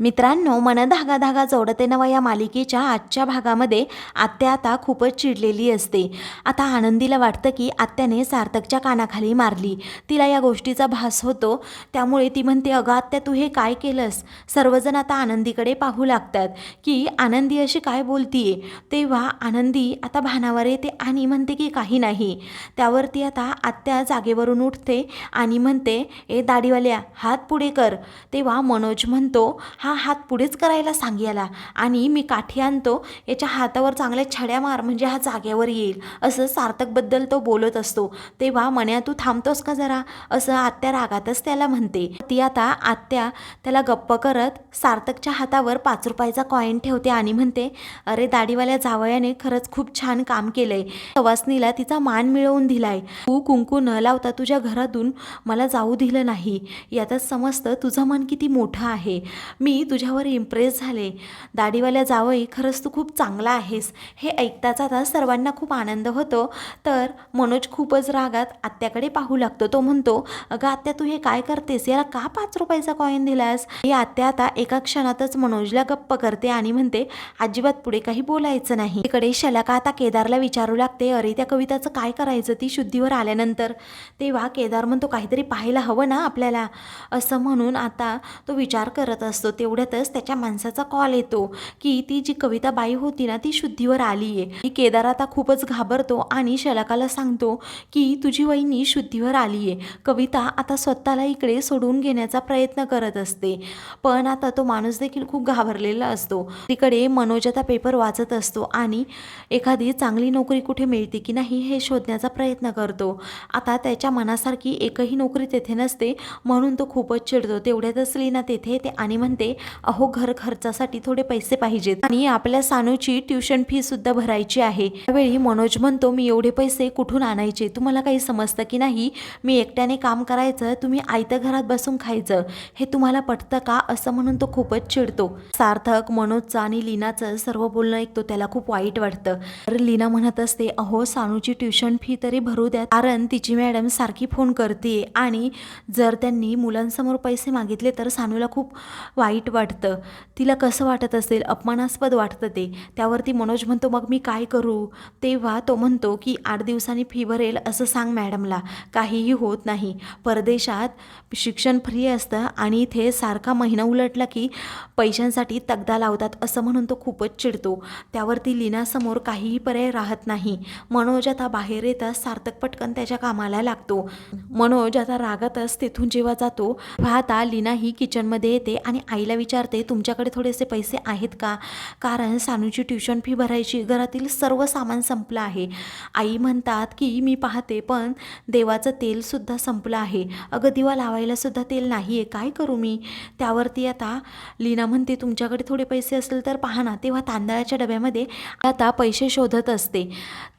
मित्रांनो मन धागा धागा जोडते नवा या मालिकेच्या आजच्या भागामध्ये आत्या आता खूपच चिडलेली असते. आता आनंदीला वाटतं की आत्याने सार्थकच्या कानाखाली मारली. तिला या गोष्टीचा भास होतो. त्यामुळे ती म्हणते अगं आत्या तू हे काय केलंस? सर्वजण आता आनंदीकडे पाहू लागतात की आनंदी अशी काय बोलतीये? तेव्हा आनंदी आता भानावर येते आणि म्हणते की काही नाही. त्यावरती आता आत्या जागेवरून उठते आणि म्हणते ए दाढीवाल्या हात पुढे कर. तेव्हा मनोज म्हणतो हा हा हात पुढेच करायला सांग याला आणि मी काठी आणतो याच्या हातावर चांगल्या छड्या मार म्हणजे हा जागेवर येईल. असं सार्थकबद्दल तो बोलत असतो. तेव्हा मण्या तू थांबतोस का जरा? असं आत्या रागातच त्याला म्हणते. ती आता आत्या त्याला गप्प करत सार्थकच्या हातावर पाच रुपयाचा कॉईन ठेवते आणि म्हणते अरे दाढीवाल्या जावयाने खरंच खूप छान काम केलंय. सवासनीला तिचा मान मिळवून दिलाय. तू कुंकू न लावता तुझ्या घरातून मला जाऊ दिलं नाही. यातच समजतं तुझं मन किती मोठं आहे. मी मी तुझ्यावर इम्प्रेस झाले. दाढीवाल्या जावई खरंच तू खूप चांगला आहेस. हे ऐकताच आता सर्वांना खूप आनंद होतो. तर मनोज खूपच रागात आत्याकडे पाहू लागतो. तो म्हणतो अगं आत्या तू हे काय करतेस? याला का पाच रुपयाचा कॉईन दिलास? ही आत्या आता एका क्षणातच मनोजला गप्प करते आणि म्हणते अजिबात पुढे काही बोलायचं नाही. इकडे शलाका आता केदारला विचारू लागते. अरे त्या कविताचं काय करायचं? ती शुद्धीवर आल्यानंतर. तेव्हा केदार म्हणतो काहीतरी पाहायला हवं ना आपल्याला? असं म्हणून आता तो विचार करत असतो. तेवढ्यातच त्याच्या माणसाचा कॉल येतो की ती जी कविता बाई होती ना ती शुद्धीवर आली आहे केदार आता खूपच घाबरतो आणि शलाकाला सांगतो की तुझी वहिनी शुद्धीवर आली आहे कविता आता स्वतःला इकडे सोडून घेण्याचा प्रयत्न करत असते. पण आता तो माणूस देखील खूप घाबरलेला असतो. तिकडे मनोज आता पेपर वाचत असतो आणि एखादी चांगली नोकरी कुठे मिळते की नाही हे शोधण्याचा प्रयत्न करतो. आता त्याच्या मनासारखी एकही नोकरी तेथे नसते म्हणून तो खूपच चिडतो. तेवढ्यातच लीना तेथे ते आणि म्हणते अहो घर खर्चासाठी थोडे पैसे पाहिजेत. आणि आपल्या सानूची ट्युशन फी सुद्धा भरायची आहे. त्यावेळी मनोज म्हणतो मी एवढे पैसे कुठून आणायचे? तुम्हाला काही समजतं की नाही? मी एकट्याने काम करायचं तुम्ही आयत्या घरात बसून खायचं. हे तुम्हाला पटतं का? असं म्हणून तो खूपच चिडतो. सार्थक मनोजचं आणि लीनाचं सर्व बोलणं ऐकतो त्याला खूप वाईट वाटतं. तर लीना म्हणत असते अहो सानूची ट्युशन फी तरी भरू द्या कारण तिची मॅडम सारखी फोन करते. आणि जर त्यांनी मुलांसमोर पैसे मागितले तर सानूला खूप वाईट वाटतं. तिला कसं वाटत असेल? अपमानास्पद वाटतं ते. त्यावरती मनोज म्हणतो मग मी काय करू? तेव्हा तो म्हणतो की आठ दिवसांनी फी भरेल असं सांग मॅडमला. काहीही होत नाही. परदेशात शिक्षण फ्री असतं आणि इथे सारखा महिना उलटला की पैशांसाठी तगदा लावतात असं म्हणून तो खूपच चिडतो. त्यावरती लीनासमोर काहीही पर्याय राहत नाही. मनोज आता बाहेर येताच सार्थक पटकन त्याच्या कामाला लागतो. मनोज आता रागातच तिथून जेव्हा जातो तेव्हा आता लीना ही किचनमध्ये येते आणि आईला विचारते तुमच्याकडे थोडेसे पैसे आहेत का? कारण सानूची ट्युशन फी भरायची घरातील सर्व सामान संपलं आहे. आई म्हणतात की मी पाहते पण देवाचं तेलसुद्धा संपलं आहे. अगं दिवा लावायलासुद्धा तेल नाही आहे काय करू मी? त्यावरती आता लीना म्हणते तुमच्याकडे थोडे पैसे असेल तर पहा ना. तेव्हा तांदळाच्या डब्यामध्ये आता पैसे शोधत असते.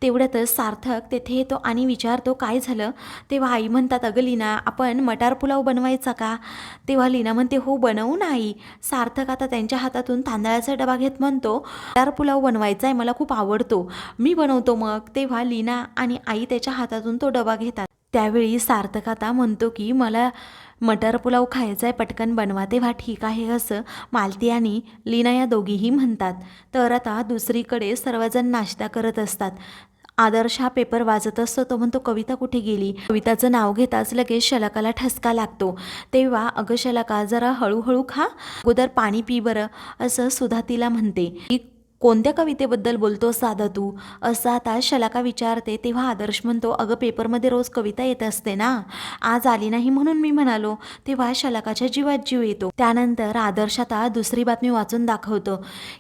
तेवढ्यातच सार्थक तेथे येतो आणि विचारतो काय झालं? तेव्हा आई म्हणतात अगं लीना आपण मटार पुलाव बनवायचा का? तेव्हा लीना म्हणते हो बनवू ना आई. सार्थक आता त्यांच्या हातातून तांदळाचा डबा घेत म्हणतो मटार पुलाव बनवायचा आहे मला खूप आवडतो. मी बनवतो मग. तेव्हा लीना आणि आई त्याच्या हातातून तो डबा घेतात. त्यावेळी सार्थक आता म्हणतो की मला मटर पुलाव खायचा आहे पटकन बनवा. तेव्हा ठीक आहे असं मालती आणि लीना या दोघीही म्हणतात. तर आता दुसरीकडे सर्वजण नाश्ता करत असतात. आदर्श हा पेपर वाजत असतो तो म्हणतो कविता कुठे गेली? कविताचं नाव घेताच लगेच शलाकाला ठसका लागतो. तेव्हा अगं शलाका जरा हळूहळू खा अगोदर पाणी पी बरं असं सुधा तिला म्हणते. की कोणत्या कवितेबद्दल बोलतो साधा तू? असं आता शलाका विचारते तेव्हा आदर्श म्हणतो अगं पेपरमध्ये रोज कविता येत असते ना आज आली नाही म्हणून मी म्हणालो. तेव्हा शलाकाच्या जीवात जीव येतो. त्यानंतर आदर्श आता दुसरी बातमी वाचून दाखवतो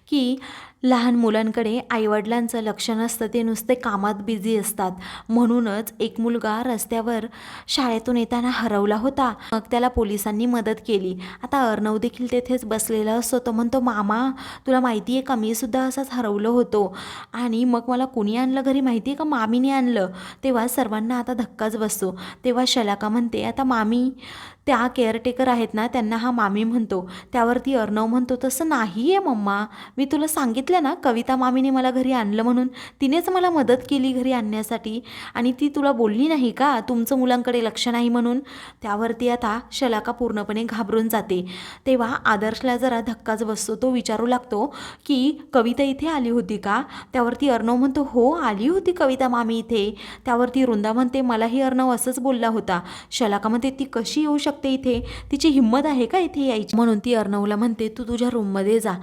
की लहान मुलांकडे आईवडिलांचं लक्ष नसतं ते नुसते कामात बिझी असतात. म्हणूनच एक मुलगा रस्त्यावर शाळेतून येताना हरवला होता. मग त्याला पोलिसांनी मदत केली. आता अर्णव देखील तेथेच बसलेला असतो. तो म्हणतो मामा तुला माहिती आहे का मी सुद्धा असाच हरवलो होतो. आणि मग मला कुणी आणलं घरी? माहिती आहे का मामीने आणलं. तेव्हा सर्वांना आता धक्काच बसतो. तेव्हा शलाका म्हणते आता मामी त्या केअरटेकर आहेत ना त्यांना हा मामी म्हणतो. त्यावरती अर्णव म्हणतो तसं नाही आहे मम्मा. मी तुला सांगितलं ना कविता मामीने मला घरी आणलं म्हणून. तिनेच मला मदत केली घरी आणण्यासाठी. आणि ती तुला बोलली नाही का तुमचं मुलांकडे लक्ष नाही म्हणून? त्यावरती आता शलाका पूर्णपणे घाबरून जाते. तेव्हा आदर्शला जरा धक्काच बसतो तो विचारू लागतो की कविता इथे आली होती का? त्यावरती अर्णव म्हणतो हो आली होती कविता मामी इथे. त्यावरती वृंदा म्हणते मलाही अर्णव असंच बोलला होता. शलाका म्हणते ती कशी येऊ शकते इथे? तिची हिंमत आहे का इथे यायची? म्हणून ती अर्णवला म्हणते तू तुझ्या रूममध्ये जा.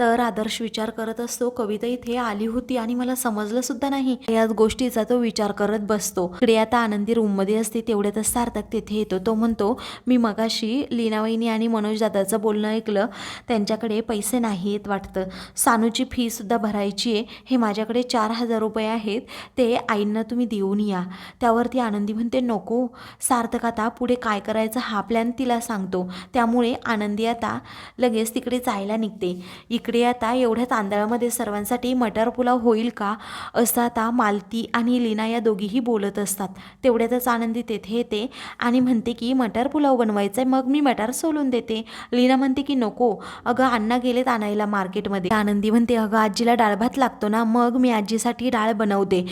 तर आदर्श विचार करत असतो. कविता इथे आली होती आणि मला समजलं सुद्धा नाही. या गोष्टीचा तो विचार करत बसतो. इकडे आता आनंदी रूममध्ये असते तेवढ्यातच सार्थक तिथे येतो. तो म्हणतो मी मगाशी लीनावहिनी आणि मनोज दादाचं बोलणं ऐकलं. त्यांच्याकडे पैसे नाहीत वाटतं. सानूची फी सुद्धा भरायची आहे हे माझ्याकडे चार हजार रुपये आहेत. ते आईंना तुम्ही देऊन या. त्यावरती आनंदी म्हणते नको. सार्थक आता पुढे काय करायचं हा प्लॅन तिला सांगतो. त्यामुळे आनंदी आता लगेच तिकडे जायला निघते. इकडे इकडे आता एवढ्या तांदळामध्ये सर्वांसाठी मटार पुलाव होईल का? असं आता मालती आणि लीना या दोघीही बोलत असतात. तेवढ्यातच आनंदी तेथे येते आणि म्हणते की मटार पुलाव बनवायचा आहे मग मी मटार सोलून देते. लीना म्हणते की नको. अगं अण्णा गेलेत आणायला मार्केटमध्ये. आनंदी म्हणते अगं आजीला डाळ भात लागतो ना मग मी आजीसाठी डाळ बनवते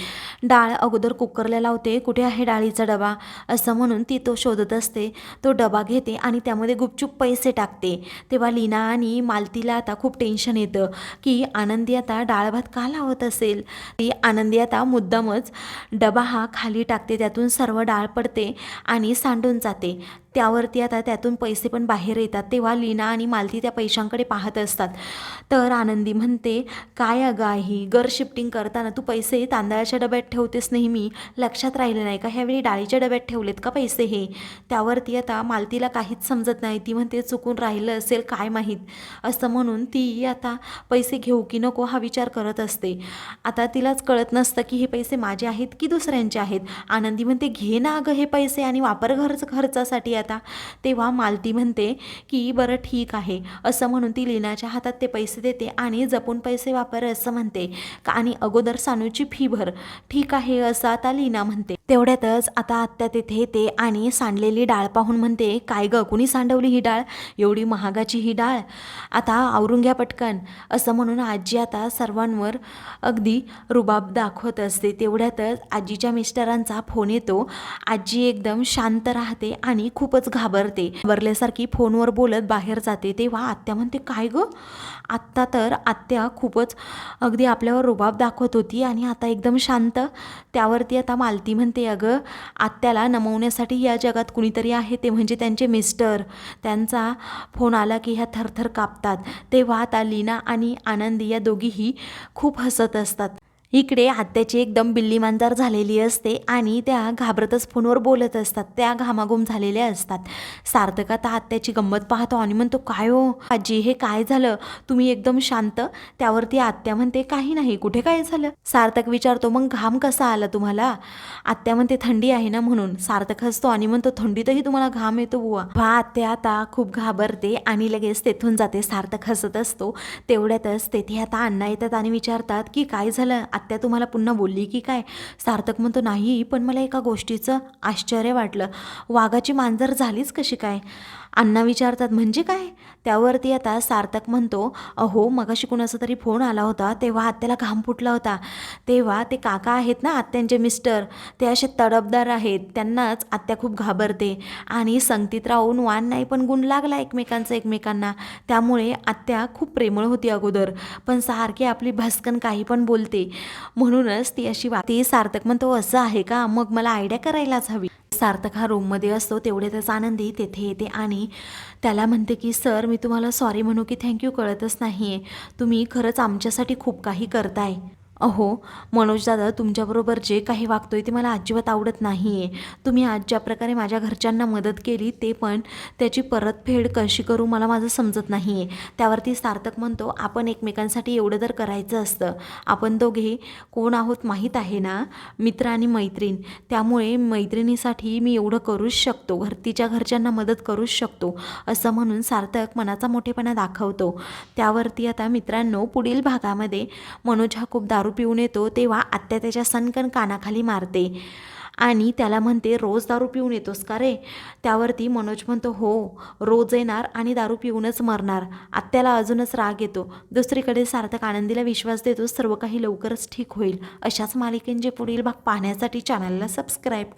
डाळ अगोदर कुकरला लावते कुठे आहे डाळीचा डबा? असं म्हणून ती तो शोधत असते. तो डबा घेते आणि त्यामध्ये गुपचूप पैसे टाकते. तेव्हा लीना आणि मालतीला आता खूप टेन्शन येतं की आनंदी आता डाळ भात का लावत असेल? ती आनंदी आता मुद्दामच डबा हा खाली टाकते त्यातून सर्व डाळ पडते आणि सांडून जाते. त्यावरती आता त्यातून पैसे पण बाहेर येतात. तेव्हा लीना आणि मालती त्या पैशांकडे पाहत असतात. तर आनंदी म्हणते काय अगं आहे घर शिफ्टिंग करताना तू पैसे तांदळाच्या डब्यात ठेवतेस नेहमी? लक्षात राहिलं नाही का? ह्यावेळी डाळीच्या डब्यात ठेवलेत का पैसे हे? त्यावरती आता मालतीला काहीच समजत नाही. ती म्हणते चुकून राहिलं असेल काय माहीत? असं म्हणून ती आता पैसे घेऊ की नको हा विचार करत असते. आता तिलाच कळत नसतं की हे पैसे माझे आहेत की दुसऱ्यांचे आहेत. आनंदी म्हणते घे ना अगं हे पैसे आणि वापर खर्च खर्चासाठी आता. तेव्हा मालती म्हणते की बरं ठीक आहे. असं म्हणून ती लीनाच्या हातात ते पैसे देते आणि जपून पैसे वापर असं म्हणते. आणि अगोदर सानूची फी भर. ठीक आहे असं आता लीना म्हणते. तेवढ्यातच आता आत्या तिथे येते आणि सांडलेली डाळ पाहून म्हणते काय गं कुणी सांडवली ही डाळ? एवढी महागाची ही डाळ? आता आवरून घ्या पटकन. असं म्हणून आजी आता सर्वांवर अगदी रुबाब दाखवत असते. तेवढ्यातच आजीच्या मिस्टरांचा फोन येतो. आजी एकदम शांत राहते आणि खूपच घाबरते. घाबरल्यासारखी फोनवर बोलत बाहेर जाते. तेव्हा आत्या म्हणते काय गं? आत्ता तर आत्या खूपच अगदी आपल्यावर रुबाब दाखवत होती आणि आता एकदम शांत. त्यावरती आता मालती म्हणते अगं आत्याला नमवण्यासाठी या जगात कुणीतरी आहे. ते म्हणजे त्यांचे मिस्टर. त्यांचा फोन आला की ह्या थरथर कापतात. तेव्हा आता लीना आणि आनंदी या दोघीही खूप हसत असतात. इकडे आत्याची एकदम बिल्ली मांजार झालेली असते आणि त्या घाबरतच फोनवर बोलत असतात. त्या घामाघूम झालेल्या असतात. सार्थक आता आत्याची गंमत पाहतो आणि म्हणतो काय हो? आजी हे काय झालं? तुम्ही एकदम शांत? त्यावरती आत्या म्हणते काही नाही कुठे काय झालं? सार्थक विचारतो मग घाम कसा आला तुम्हाला? आत्या म्हणते थंडी आहे ना म्हणून. सार्थक हसतो आणि म्हणतो थंडीतही तुम्हाला घाम येतो बुवा. भा आत्या आता खूप घाबरते आणि लगेच तेथून जाते. सार्थक हसत असतो. तेवढ्यातच तेथे आता अण्णा येतात आणि विचारतात की काय झालं? आत्या तुम्हाला पुन्हा बोलली की काय? सार्थक म्हणतो नाही पण मला एका गोष्टीचं आश्चर्य वाटलं. वाघाची मांजर झालीच कशी काय? अण्णा विचारतात म्हणजे काय? त्यावरती आता सार्थक म्हणतो अहो मगाशी कुणाचा तरी फोन आला होता तेव्हा आत्याला घाम फुटला होता. तेव्हा ते काका आहेत ना आत्यांचे मिस्टर ते असे तडफदार आहेत त्यांनाच आत्या खूप घाबरते. आणि संगतीत राहून वान नाही पण गुण लागला एकमेकांचा एकमेकांना. त्यामुळे आत्या खूप प्रेमळ होती अगोदर. पण सारखी आपली भस्कन काही पण बोलते. म्हणूनच ती अशी वा ती सार्थक म्हणतो असं आहे का? मग मला आयडिया करायलाच हवी. सार्थक हा रूममध्ये असतो तेवढ्यातच आनंदी तेथे येते आणि त्याला म्हणते की सर मी तुम्हाला सॉरी म्हणू की थँक्यू कळतच नाही आहे तुम्ही खरंच आमच्यासाठी खूप काही करताय. अहो मनोज दादा तुमच्याबरोबर जे काही वागतोय ते मला अजिबात आवडत नाही आहे तुम्ही आज ज्या प्रकारे माझ्या घरच्यांना मदत केली ते पण त्याची परतफेड कशी करू मला माझं समजत नाही आहे त्यावरती सार्थक म्हणतो आपण एकमेकांसाठी एवढं तर करायचं असतं. आपण दोघे कोण आहोत माहीत आहे ना? मित्र आणि मैत्रीण. त्यामुळे मैत्रिणीसाठी मी एवढं करूच शकतो. घर तिच्या घरच्यांना मदत करूच शकतो. असं म्हणून सार्थक मनाचा मोठेपणा दाखवतो. त्यावरती आता मित्रांनो पुढील भागामध्ये मनोज हा खूप दारू दारू पिऊन येतो तेव्हा आत्या त्याच्या सनकन कानाखाली मारते. आणि त्याला म्हणते रोज दारू पिऊन येतोस का रे? त्यावरती मनोज म्हणतो हो रोज येणार आणि दारू पिऊनच मरणार. आत्याला अजूनच राग येतो. दुसरीकडे सार्थक आनंदीला विश्वास देतो सर्व काही लवकरच ठीक होईल. अशाच मालिकेंचे पुढील भाग पाहण्यासाठी चॅनलला सबस्क्राईब करा.